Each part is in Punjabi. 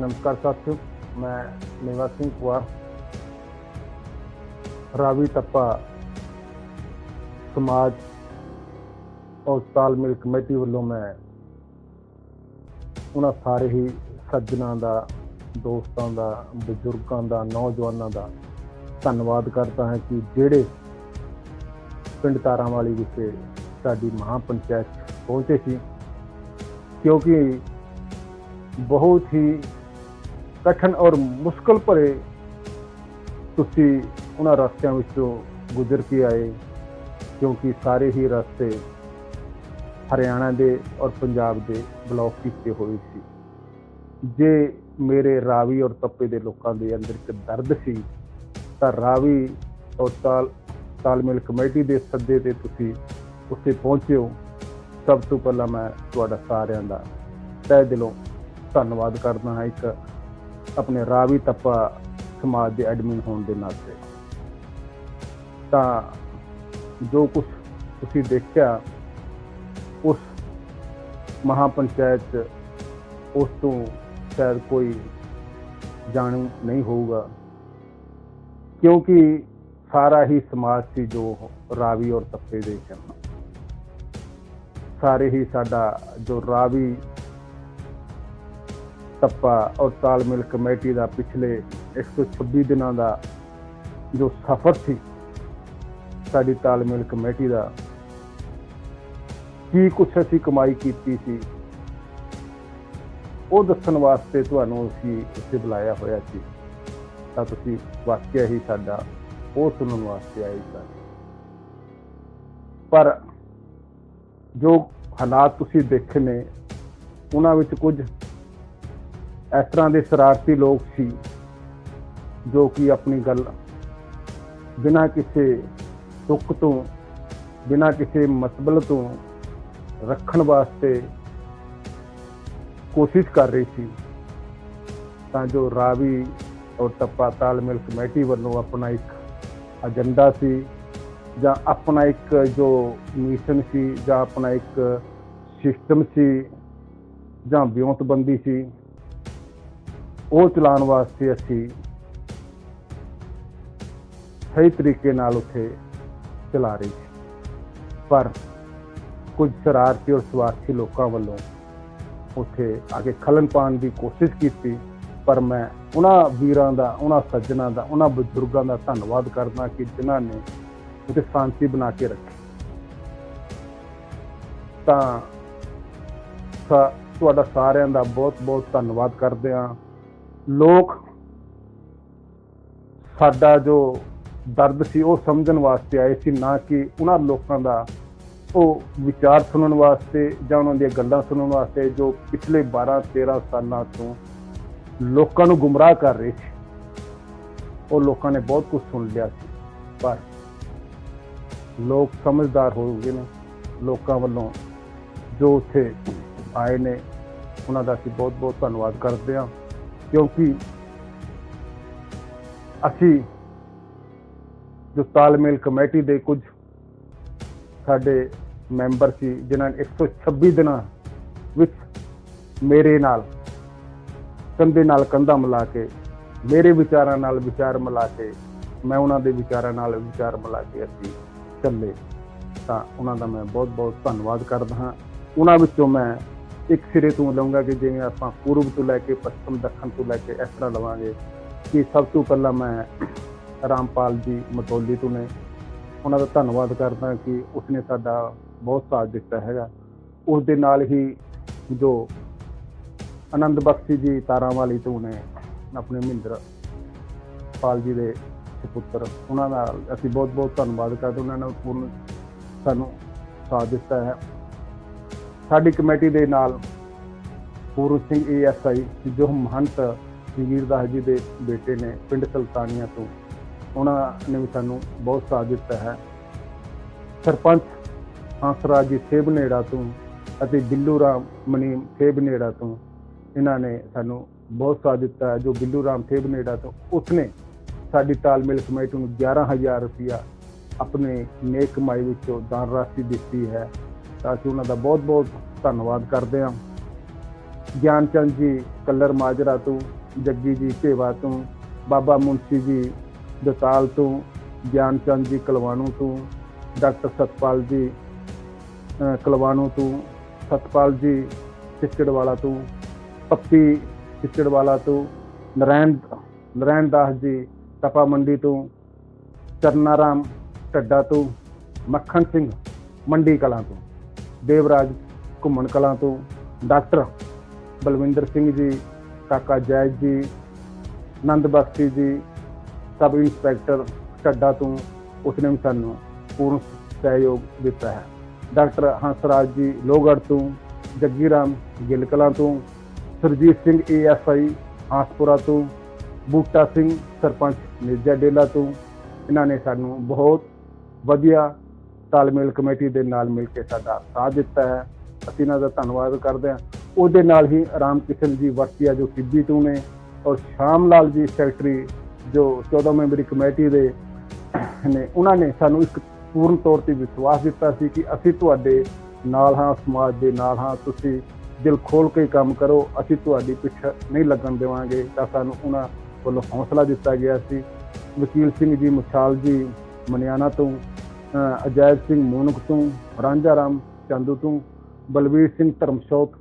ਨਮਸਕਾਰ ਸਾਥੀਓ ਮੈਂ ਮੇਵਾ ਸਿੰਘ ਕੁਮਾਰ ਰਾਵੀ ਟੱਪਾ ਸਮਾਜ ਔਰ ਤਾਲਮੇਲ ਕਮੇਟੀ ਵੱਲੋਂ ਮੈਂ ਉਹਨਾਂ ਸਾਰੇ ਹੀ ਸੱਜਣਾ ਦਾ ਦੋਸਤਾਂ ਦਾ ਬਜ਼ੁਰਗਾਂ ਦਾ ਨੌਜਵਾਨਾਂ ਦਾ ਧੰਨਵਾਦ ਕਰਦਾ ਹਾਂ ਕਿ ਜਿਹੜੇ ਪਿੰਡ ਤਾਰਾਂਵਾਲੀ ਵਿਖੇ ਸਾਡੀ ਮਹਾਂ ਪੰਚਾਇਤ ਪਹੁੰਚੇ ਸੀ ਕਿਉਂਕਿ ਬਹੁਤ ਹੀ ਕਠਨ ਔਰ ਮੁਸ਼ਕਲ ਭਰੇ ਤੁਸੀਂ ਉਹਨਾਂ ਰਸਤਿਆਂ ਵਿੱਚੋਂ ਗੁਜ਼ਰ ਕੇ ਆਏ, ਕਿਉਂਕਿ ਸਾਰੇ ਹੀ ਰਸਤੇ ਹਰਿਆਣਾ ਦੇ ਔਰ ਪੰਜਾਬ ਦੇ ਬਲੌਕ ਕੀਤੇ ਹੋਏ ਸੀ। ਜੇ ਮੇਰੇ ਰਾਵੀ ਔਰ ਤੱਪੇ ਦੇ ਲੋਕਾਂ ਦੇ ਅੰਦਰ ਇੱਕ ਦਰਦ ਸੀ, ਤਾਂ ਰਾਵੀ ਔਰ ਤਾਲ, ਤਾਲਮੇਲ ਕਮੇਟੀ ਦੇ ਸੱਦੇ ਤੇ ਤੁਸੀਂ ਉੱਥੇ ਪਹੁੰਚੇ ਹੋ। ਸਭ ਤੋਂ ਪਹਿਲਾਂ ਮੈਂ ਤੁਹਾਡਾ ਸਾਰਿਆਂ ਦਾ ਤਹਿ ਦਿਲੋਂ ਧੰਨਵਾਦ ਕਰਦਾ ਹਾਂ। ਇੱਕ ਆਪਣੇ ਰਾਵੀ ਤੱਪਾ ਸਮਾਜ ਦੇ ਐਡਮਿਨ ਹੋਣ ਦੇ ਨਾਤੇ। ਤਾਂ ਜੋ ਕੁਝ ਤੁਸੀਂ ਦੇਖਿਆ, ਉਸ ਮਹਾ ਪੰਚਾਇਤ 'ਚ ਉਸ ਤੋਂ ਸ਼ਾਇਦ ਕੋਈ ਜਾਣੂ ਨਹੀਂ ਹੋਊਗਾ। ਕਿਉਂਕਿ ਸਾਰਾ ਹੀ ਸਮਾਜ ਸੀ ਜੋ ਰਾਵੀ ਔਰ ਤੱਪੇ ਦੇ ਸਨ ਸਾਰੇ ਹੀ ਸਾਡਾ ਜੋ ਰਾਵੀ ਟੱਪਾ ਔਰ ਤਾਲਮੇਲ ਕਮੇਟੀ ਦਾ ਪਿਛਲੇ 126 ਦਿਨਾਂ ਦਾ ਜੋ ਸਫ਼ਰ ਸੀ, ਸਾਡੀ ਤਾਲਮੇਲ ਕਮੇਟੀ ਦਾ, ਕੀ ਕੁਛ ਅਸੀਂ ਕਮਾਈ ਕੀਤੀ ਸੀ, ਉਹ ਦੱਸਣ ਵਾਸਤੇ ਤੁਹਾਨੂੰ ਅਸੀਂ ਇੱਥੇ ਬੁਲਾਇਆ ਹੋਇਆ ਸੀ। ਤਾਂ ਤੁਸੀਂ ਵਾਕਿਆ ਹੀ ਸਾਡਾ ਉਹ ਸੁਣਨ ਵਾਸਤੇ ਆਏ ਸਨ ਪਰ ਜੋ ਹਾਲਾਤ ਤੁਸੀਂ ਦੇਖੇ ਨੇ, ਉਹਨਾਂ ਵਿੱਚ ਕੁਝ ਇਸ ਤਰ੍ਹਾਂ ਦੇ ਸ਼ਰਾਰਤੀ ਲੋਕ ਸੀ ਜੋ ਕਿ ਆਪਣੀ ਗੱਲ ਬਿਨਾਂ ਕਿਸੇ ਤੁਕ ਤੋਂ, ਬਿਨਾਂ ਕਿਸੇ ਮਤਬਲ ਤੋਂ ਰੱਖਣ ਵਾਸਤੇ ਕੋਸ਼ਿਸ਼ ਕਰ ਰਹੀ ਸੀ, ਤਾਂ ਜੋ ਰਾਵੀ ਔਰ ਤੱਪਾ ਤਾਲਮੇਲ ਕਮੇਟੀ ਵੱਲੋਂ ਆਪਣਾ ਇੱਕ ਏਜੰਡਾ ਸੀ ਜਾਂ ਆਪਣਾ ਇੱਕ ਜੋ ਮਿਸ਼ਨ ਸੀ ਜਾਂ ਆਪਣਾ ਇੱਕ ਸਿਸਟਮ ਸੀ ਜਾਂ ਵਿਉਂਤਬੰਦੀ ਸੀ। ਉਹ ਚਲਾਉਣ ਵਾਸਤੇ ਅਸੀਂ ਸਹੀ ਤਰੀਕੇ ਨਾਲ ਉੱਥੇ ਚਲਾ ਰਹੇ ਸੀ। ਪਰ ਕੁਝ ਸ਼ਰਾਰਤੀ ਔਰ ਸਵਾਰਥੀ ਲੋਕਾਂ ਵੱਲੋਂ ਉੱਥੇ ਆ ਕੇ ਖਲਨ ਪਾਉਣ ਦੀ ਕੋਸ਼ਿਸ਼ ਕੀਤੀ, ਪਰ ਮੈਂ ਉਹਨਾਂ ਵੀਰਾਂ ਦਾ, ਉਹਨਾਂ ਸੱਜਣਾ ਦਾ, ਉਹਨਾਂ ਬਜ਼ੁਰਗਾਂ ਦਾ ਧੰਨਵਾਦ ਕਰਦਾ ਕਿ ਜਿਨ੍ਹਾਂ ਨੇ ਉੱਥੇ ਸ਼ਾਂਤੀ ਬਣਾ ਕੇ ਰੱਖੀ। ਤਾਂ ਸਾ- ਤੁਹਾਡਾ ਸਾਰਿਆਂ ਦਾ ਬਹੁਤ ਬਹੁਤ ਧੰਨਵਾਦ ਕਰਦੇ ਹਾਂ। ਲੋਕ ਸਾਡਾ ਜੋ ਦਰਦ ਸੀ, ਉਹ ਸਮਝਣ ਵਾਸਤੇ ਆਏ ਸੀ, ਨਾ ਕਿ ਉਹਨਾਂ ਲੋਕਾਂ ਦਾ ਉਹ ਵਿਚਾਰ ਸੁਣਨ ਵਾਸਤੇ ਜਾਂ ਉਹਨਾਂ ਦੀਆਂ ਗੱਲਾਂ ਸੁਣਨ ਵਾਸਤੇ, ਜੋ ਪਿਛਲੇ 12 13 ਸਾਲਾਂ ਤੋਂ ਲੋਕਾਂ ਨੂੰ ਗੁੰਮਰਾਹ ਕਰ ਰਹੇ ਸੀ। ਉਹ ਲੋਕਾਂ ਨੇ ਬਹੁਤ ਕੁਝ ਸੁਣ ਲਿਆ ਸੀ, ਪਰ ਲੋਕ ਸਮਝਦਾਰ ਹੋ ਗਏ ਨੇ, ਲੋਕਾਂ ਵੱਲੋਂ ਜੋ ਉੱਥੇ ਆਏ ਨੇ, ਉਹਨਾਂ ਦਾ ਅਸੀਂ ਬਹੁਤ ਬਹੁਤ ਧੰਨਵਾਦ ਕਰਦੇ ਹਾਂ। ਕਿਉਂਕਿ ਅਸੀਂ ਜੋ ਤਾਲਮੇਲ ਕਮੇਟੀ ਦੇ ਕੁਝ ਸਾਡੇ ਮੈਂਬਰ ਸੀ, ਜਿਨ੍ਹਾਂ ਨੇ 126 ਦਿਨਾਂ ਵਿੱਚ ਮੇਰੇ ਨਾਲ, ਕੰਧੇ ਨਾਲ ਕੰਧਾ ਮਿਲਾ ਕੇ, ਮੇਰੇ ਵਿਚਾਰਾਂ ਨਾਲ ਵਿਚਾਰ ਮਿਲਾ ਕੇ, ਮੈਂ ਉਹਨਾਂ ਦੇ ਵਿਚਾਰਾਂ ਨਾਲ ਵਿਚਾਰ ਮਿਲਾ ਕੇ ਅਸੀਂ ਚੱਲੇ। ਤਾਂ ਉਹਨਾਂ ਦਾ ਮੈਂ ਬਹੁਤ ਬਹੁਤ ਧੰਨਵਾਦ ਕਰਦਾ ਹਾਂ। ਉਹਨਾਂ ਵਿੱਚੋਂ ਮੈਂ ਇੱਕ ਸਿਰੇ ਤੋਂ ਲਵਾਂਗਾ ਕਿ ਜਿਵੇਂ ਆਪਾਂ ਪੂਰਬ ਤੋਂ ਲੈ ਕੇ ਪੱਛਮ, ਦੱਖਣ ਤੋਂ ਲੈ ਕੇ ਇਸ ਤਰ੍ਹਾਂ ਲਵਾਂਗੇ ਕਿ ਸਭ ਤੋਂ ਪਹਿਲਾਂ ਮੈਂ ਰਾਮਪਾਲ ਜੀ ਮਟੋਲੀ ਤੋਂ ਨੇ ਉਹਨਾਂ ਦਾ ਧੰਨਵਾਦ ਕਰਦਾ ਕਿ ਉਸਨੇ ਸਾਡਾ ਬਹੁਤ ਸਾਥ ਦਿੱਤਾ ਹੈਗਾ। ਉਸ ਦੇ ਨਾਲ ਹੀ ਜੋ ਆਨੰਦ ਬਖਸ਼ੀ ਜੀ ਤਾਰਾਂਵਾਲੀ ਤੋਂ ਨੇ ਆਪਣੇ ਮਹਿੰਦਰ ਪਾਲ ਜੀ ਦੇ ਸੁਪੁੱਤਰ, ਉਹਨਾਂ ਨਾਲ ਅਸੀਂ ਬਹੁਤ ਬਹੁਤ ਧੰਨਵਾਦ ਕਰਦੇ ਉਹਨਾਂ ਨੇ ਪੂਰਨ ਸਾਨੂੰ ਸਾਥ ਦਿੱਤਾ ਹੈ। ਸਾਡੀ ਕਮੇਟੀ ਦੇ ਨਾਲ ਪੂਰਨ ਸਿੰਘ ਏਐਸਆਈ ਜੋ ਮਹੰਤ ਜਗੀਰ ਦਾਸ ਜੀ ਦੇ ਬੇਟੇ ਨੇ ਪਿੰਡ ਸੁਲਤਾਨੀਆ ਤੋਂ। ਉਹਨਾਂ ਨੇ ਵੀ ਸਾਨੂੰ ਬਹੁਤ ਸਾਥ ਦਿੱਤਾ ਹੈ। ਸਰਪੰਚ ਹੰਸਰਾਜ ਜੀ ਸੇਬ ਨੇੜਾ ਤੋਂ ਅਤੇ ਬਿੱਲੂ ਰਾਮ ਮਨੀਮ ਸੇਬ ਨੇੜਾ ਤੋਂ ਇਹਨਾਂ ਨੇ ਸਾਨੂੰ ਬਹੁਤ ਸਾਥ ਦਿੱਤਾ ਹੈ। ਜੋ ਬਿੱਲੂ ਰਾਮ ਸੇਬਨੇੜਾ ਤੋਂ ਉਸਨੇ ਸਾਡੀ ਤਾਲਮੇਲ ਕਮੇਟੀ ਨੂੰ 11000 ਰੁਪਇਆ ਆਪਣੇ ਨੇਕ ਕਮਾਈ ਵਿੱਚੋਂ ਦਾਨ ਰਾਸ਼ੀ ਦਿੱਤੀ ਹੈ। ਤਾਂ ਅਸੀਂ ਉਹਨਾਂ ਦਾ ਬਹੁਤ ਬਹੁਤ ਧੰਨਵਾਦ ਕਰਦੇ ਹਾਂ। ਗਿਆਨ ਚੰਦ ਜੀ, ਕੱਲਰ ਮਾਜਰਾ ਤੋਂ, ਜੱਗੀ ਜੀ ਢੇਵਾ ਤੋਂ, ਬਾਬਾ ਮੁੰਸ਼ੀ ਜੀ ਦਸਾਲ ਤੋਂ ਗਿਆਨ ਚੰਦ ਜੀ ਕਲਵਾਣੂ ਤੋਂ, ਡਾਕਟਰ ਸਤਪਾਲ ਜੀ, ਅਹ ਤੋਂ, ਸਤਪਾਲ ਜੀ ਚਿੱਚੜਵਾਲਾ ਤੋਂ ਪੱਪੀ ਚਿੱਚੜਵਾਲਾ ਤੋਂ, ਨਰੈਣ ਨਰੈਣ ਦਾਸ ਜੀ ਤਪਾ ਮੰਡੀ ਤੋਂ ਚਰਨਾਰਾਮ ਢੱਡਾ ਤੋਂ, ਮੱਖਣ ਸਿੰਘ ਮੰਡੀ ਕਲਾਂ ਤੋਂ। ਦੇਵਰਾਜ ਘੁੰਮਣ ਕਲਾਂ ਤੋਂ ਡਾਕਟਰ ਬਲਵਿੰਦਰ ਸਿੰਘ ਜੀ, ਕਾਕਾ ਜੈਜ ਜੀ, ਨੰਦ ਬਖਸ਼ੀ ਜੀ, ਸਬ ਇੰਸਪੈਕਟਰ ਢੱਡਾ ਤੋਂ ਉਸਨੇ ਵੀ ਸਾਨੂੰ ਪੂਰਨ ਸਹਿਯੋਗ ਦਿੱਤਾ ਹੈ। ਡਾਕਟਰ ਹੰਸਰਾਜ ਜੀ ਲੋਹਗੜ੍ਹ ਤੋਂ ਜੱਗੀ ਰਾਮ ਗਿੱਲ ਕਲਾਂ ਤੋਂ, ਸਰਜੀਤ ਸਿੰਘ ਏਐਸਆਈ ਆਸਪੁਰਾ ਤੋਂ, ਬੂਟਾ ਸਿੰਘ ਸਰਪੰਚ ਮਿਰਜ਼ਾ ਡੇਲਾ ਤੋਂ, ਇਹਨਾਂ ਨੇ ਸਾਨੂੰ ਬਹੁਤ ਵਧੀਆ ਤਾਲਮੇਲ ਕਮੇਟੀ ਦੇ ਨਾਲ ਮਿਲ ਕੇ ਸਾਡਾ ਸਾਥ ਦਿੱਤਾ ਹੈ। ਅਸੀਂ ਇਹਨਾਂ ਦਾ ਧੰਨਵਾਦ ਕਰਦੇ ਹਾਂ। ਉਹਦੇ ਨਾਲ ਹੀ ਰਾਮ ਕਿਸ਼ਨ ਜੀ ਵਰਤੀਆ ਜੋ ਟਿੱਬੀ ਤੋਂ ਨੇ ਔਰ ਸ਼ਾਮ ਲਾਲ ਜੀ ਸੈਕਟਰੀ ਜੋ 14 ਮੈਂਬਰੀ ਕਮੇਟੀ ਦੇ ਨੇ, ਉਹਨਾਂ ਨੇ ਸਾਨੂੰ ਇੱਕ ਪੂਰਨ ਤੌਰ ਤੇ ਵਿਸ਼ਵਾਸ ਦਿੱਤਾ ਸੀ ਕਿ ਅਸੀਂ ਤੁਹਾਡੇ ਨਾਲ ਹਾਂ, ਸਮਾਜ ਦੇ ਨਾਲ ਹਾਂ, ਤੁਸੀਂ ਦਿਲ ਖੋਲ ਕੇ ਕੰਮ ਕਰੋ, ਅਸੀਂ ਤੁਹਾਡੀ ਪਿੱਛ ਨਹੀਂ ਲੱਗਣ ਦੇਵਾਂਗੇ ਤਾਂ ਸਾਨੂੰ ਉਹਨਾਂ ਵੱਲੋਂ ਹੌਸਲਾ ਦਿੱਤਾ ਗਿਆ ਸੀ। ਵਕੀਲ ਸਿੰਘ ਜੀ, ਮਸ਼ਾਲ ਜੀ, ਮਨਿਆਣਾ ਤੋਂ ਅਜੈਬ ਸਿੰਘ ਮੋਨਕ ਤੋਂ, ਰਾਂਝਾ ਰਾਮ ਚੰਦੂ ਤੋਂ, ਬਲਵੀਰ ਸਿੰਘ ਧਰਮਸ਼ੋਤ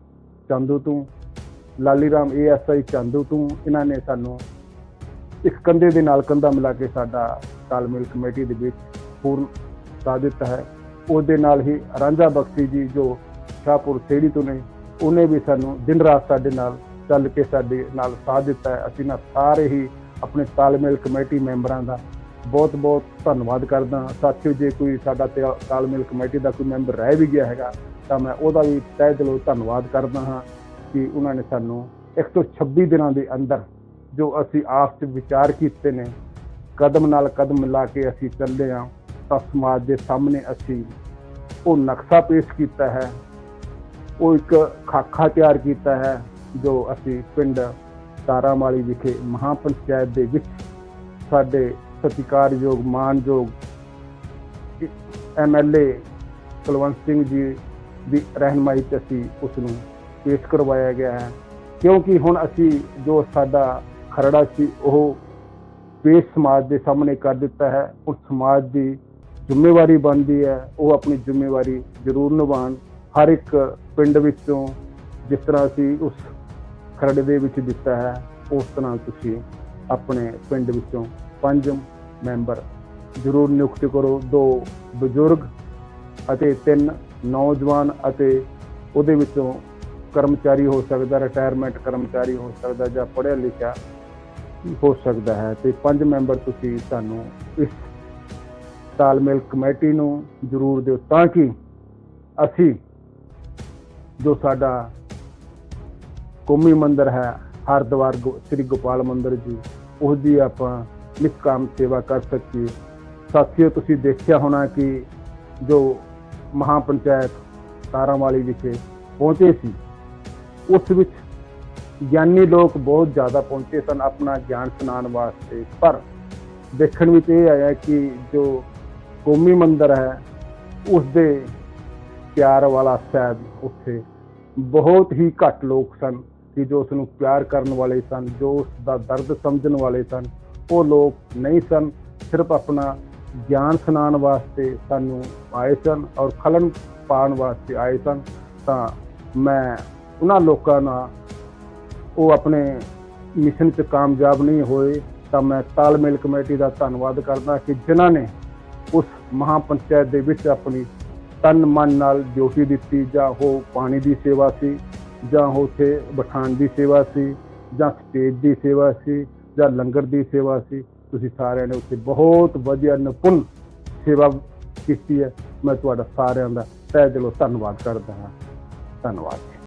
ਚੰਦੂ ਤੋਂ, ਲਾਲੀ ਰਾਮ ਏਐਸਆਈ ਚੰਦੂ ਤੋਂ, ਇਹਨਾਂ ਨੇ ਸਾਨੂੰ ਇੱਕ ਕੰਧੇ ਦੇ ਨਾਲ ਕੰਧਾ ਮਿਲਾ ਕੇ ਸਾਡਾ ਤਾਲਮੇਲ ਕਮੇਟੀ ਦੇ ਵਿੱਚ ਪੂਰਨ ਸਾਥ ਦਿੱਤਾ ਹੈ। ਉਹਦੇ ਨਾਲ ਹੀ ਰਾਂਝਾ ਬਖਸ਼ੀ ਜੀ ਜੋ ਸ਼ਾਹਪੁਰ ਸੇੜੀ ਤੋਂ ਨੇ, ਉਹਨੇ ਵੀ ਸਾਨੂੰ ਦਿਨ ਰਾਤ ਸਾਡੇ ਨਾਲ ਚੱਲ ਕੇ ਸਾਡੇ ਨਾਲ ਸਾਥ ਦਿੱਤਾ ਹੈ। ਅਸੀਂ ਨਾ ਸਾਰੇ ਹੀ ਆਪਣੇ ਤਾਲਮੇਲ ਕਮੇਟੀ ਮੈਂਬਰਾਂ ਦਾ ਬਹੁਤ ਬਹੁਤ ਧੰਨਵਾਦ ਕਰਦਾ ਹਾਂ। ਸਾਥੀਓ, ਜੇ ਕੋਈ ਸਾਡਾ ਤੇ- ਤਾਲਮੇਲ ਕਮੇਟੀ ਦਾ ਕੋਈ ਮੈਂਬਰ ਰਹਿ ਵੀ ਗਿਆ ਹੈਗਾ, ਤਾਂ ਮੈਂ ਉਹਦਾ ਵੀ ਤਹਿ ਦਿਲੋਂ ਧੰਨਵਾਦ ਕਰਦਾ ਹਾਂ ਕਿ ਉਹਨਾਂ ਨੇ ਸਾਨੂੰ 126 ਦਿਨਾਂ ਦੇ ਅੰਦਰ ਜੋ ਅਸੀਂ ਆਪ 'ਚ ਵਿਚਾਰ ਕੀਤੇ ਨੇ, ਕਦਮ ਨਾਲ ਕਦਮ ਮਿਲਾ ਕੇ ਅਸੀਂ ਚੱਲੇ ਹਾਂ, ਤਾਂ ਸਮਾਜ ਦੇ ਸਾਹਮਣੇ ਅਸੀਂ ਉਹ ਨਕਸ਼ਾ ਪੇਸ਼ ਕੀਤਾ ਹੈ, ਉਹ ਇੱਕ ਖਾਖਾ ਤਿਆਰ ਕੀਤਾ ਹੈ, ਜੋ ਅਸੀਂ ਪਿੰਡ ਤਾਰਾਮਾਲੀ ਵਿਖੇ ਮਹਾਪੰਚਾਇਤ ਦੇ ਵਿੱਚ ਸਾਡੇ ਸਤਿਕਾਰਯੋਗ, ਮਾਨਯੋਗ ਐਮਐਲਏ ਕੁਲਵੰਤ ਸਿੰਘ ਜੀ ਦੀ ਰਹਿਨਮਾਈ 'ਚ ਅਸੀਂ ਉਸ ਨੂੰ ਪੇਸ਼ ਕਰਵਾਇਆ ਗਿਆ ਹੈ। ਕਿਉਂਕਿ ਹੁਣ ਅਸੀਂ ਜੋ ਸਾਡਾ ਖਰੜਾ ਸੀ, ਉਹ ਪੇਸ਼ ਸਮਾਜ ਦੇ ਸਾਹਮਣੇ ਕਰ ਦਿੱਤਾ ਹੈ। ਉਸ ਸਮਾਜ ਦੀ ਜ਼ਿੰਮੇਵਾਰੀ ਬਣਦੀ ਹੈ। ਉਹ ਆਪਣੀ ਜ਼ਿੰਮੇਵਾਰੀ ਜ਼ਰੂਰ ਨਿਭਾਉਣ। ਹਰ ਇੱਕ ਪਿੰਡ ਵਿੱਚੋਂ ਜਿਸ ਤਰ੍ਹਾਂ ਅਸੀਂ ਉਸ ਖਰੜੇ ਦੇ ਵਿੱਚ ਦਿੱਤਾ ਹੈ, ਉਸ ਤਰ੍ਹਾਂ ਤੁਸੀਂ ਆਪਣੇ ਪਿੰਡ ਵਿੱਚੋਂ ਪੰਜ ਮੈਂਬਰ। ਜ਼ਰੂਰ ਨਿਯੁਕਤ ਕਰੋ ਦੋ ਬਜ਼ੁਰਗ ਅਤੇ ਤਿੰਨ ਨੌਜਵਾਨ ਅਤੇ ਉਹਦੇ ਵਿੱਚੋਂ ਕਰਮਚਾਰੀ ਹੋ ਸਕਦਾ ਰਿਟਾਇਰਮੈਂਟ ਕਰਮਚਾਰੀ ਹੋ ਸਕਦਾ ਜਾਂ ਪੜ੍ਹਿਆ ਲਿਖਿਆ ਹੋ ਸਕਦਾ ਹੈ। ਤੇ ਪੰਜ ਮੈਂਬਰ ਤੁਸੀਂ ਸਾਨੂੰ ਇਸ ਤਾਲਮੇਲ ਕਮੇਟੀ ਨੂੰ ਜ਼ਰੂਰ ਦਿਓ ਤਾਂ ਕਿ ਅਸੀਂ ਜੋ ਸਾਡਾ ਕੌਮੀ ਮੰਦਿਰ ਹੈ, ਹਰਦੁਆਰ ਗੋ- ਸ੍ਰੀ ਗੋਪਾਲ ਮੰਦਿਰ ਜੀ ਉਹਦੀ ਆਪਾਂ ਨਿਸ਼ਕਾਮ ਸੇਵਾ ਕਰ ਸਕੀਏ। ਸਾਥੀਓ, ਤੁਸੀਂ ਦੇਖਿਆ ਹੋਣਾ ਕਿ ਜੋ ਮਹਾਪੰਚਾਇਤ ਤਾਰਾਂਵਾਲੀ ਵਿਖੇ ਪਹੁੰਚੇ ਸੀ, ਉਸ ਵਿੱਚ ਗਿਆਨੀ ਲੋਕ ਬਹੁਤ ਜ਼ਿਆਦਾ ਪਹੁੰਚੇ ਸਨ ਆਪਣਾ ਗਿਆਨ ਸੁਣਾਉਣ ਵਾਸਤੇ। ਪਰ ਦੇਖਣ ਵਿੱਚ ਇਹ ਆਇਆ ਕਿ ਜੋ ਕੌਮੀ ਮੰਦਰ ਹੈ ਉਸ ਦੇ ਪਿਆਰ ਵਾਲਾ ਸਾਹਿਬ ਉੱਥੇ ਬਹੁਤ ਹੀ ਘੱਟ ਲੋਕ ਸਨ ਕਿ ਜੋ ਉਸ ਨੂੰ ਪਿਆਰ ਕਰਨ ਵਾਲੇ ਸਨ, ਜੋ ਉਸ ਦਾ ਦਰਦ ਸਮਝਣ ਵਾਲੇ ਸਨ। ਉਹ ਲੋਕ ਨਹੀਂ ਸਨ, ਸਿਰਫ ਆਪਣਾ ਗਿਆਨ ਸੁਣਾਉਣ ਵਾਸਤੇ ਸਾਨੂੰ ਆਏ ਸਨ ਔਰ ਖਲਨ ਪਾਉਣ ਵਾਸਤੇ ਆਏ ਸਨ। ਤਾਂ ਮੈਂ ਉਹਨਾਂ ਲੋਕਾਂ ਨਾਲ ਉਹ ਆਪਣੇ ਮਿਸ਼ਨ 'ਚ ਕਾਮਯਾਬ ਨਹੀਂ ਹੋਏ। ਤਾਂ ਮੈਂ ਤਾਲਮੇਲ ਕਮੇਟੀ ਦਾ ਧੰਨਵਾਦ ਕਰਦਾ ਕਿ ਜਿਨ੍ਹਾਂ ਨੇ ਉਸ ਮਹਾਪੰਚਾਇਤ ਦੇ ਵਿੱਚ ਆਪਣੀ ਤਨ ਮਨ ਨਾਲ ਡਿਊਟੀ ਦਿੱਤੀ, ਜਾਂ ਉਹ ਪਾਣੀ ਦੀ ਸੇਵਾ ਸੀ, ਜਾਂ ਉੱਥੇ ਬਠਾਣ ਦੀ ਸੇਵਾ ਸੀ, ਜਾਂ ਸਟੇਜ ਦੀ ਸੇਵਾ ਸੀ। ਜਾਂ ਲੰਗਰ ਦੀ ਸੇਵਾ ਸੀ, ਤੁਸੀਂ ਸਾਰਿਆਂ ਨੇ ਉੱਥੇ ਬਹੁਤ ਵਧੀਆ ਨਿਪੁੰਨ ਸੇਵਾ ਕੀਤੀ ਹੈ। ਮੈਂ ਤੁਹਾਡਾ ਸਾਰਿਆਂ ਦਾ ਤਹਿ ਦਿਲੋਂ ਧੰਨਵਾਦ ਕਰਦਾ ਹਾਂ। ਧੰਨਵਾਦ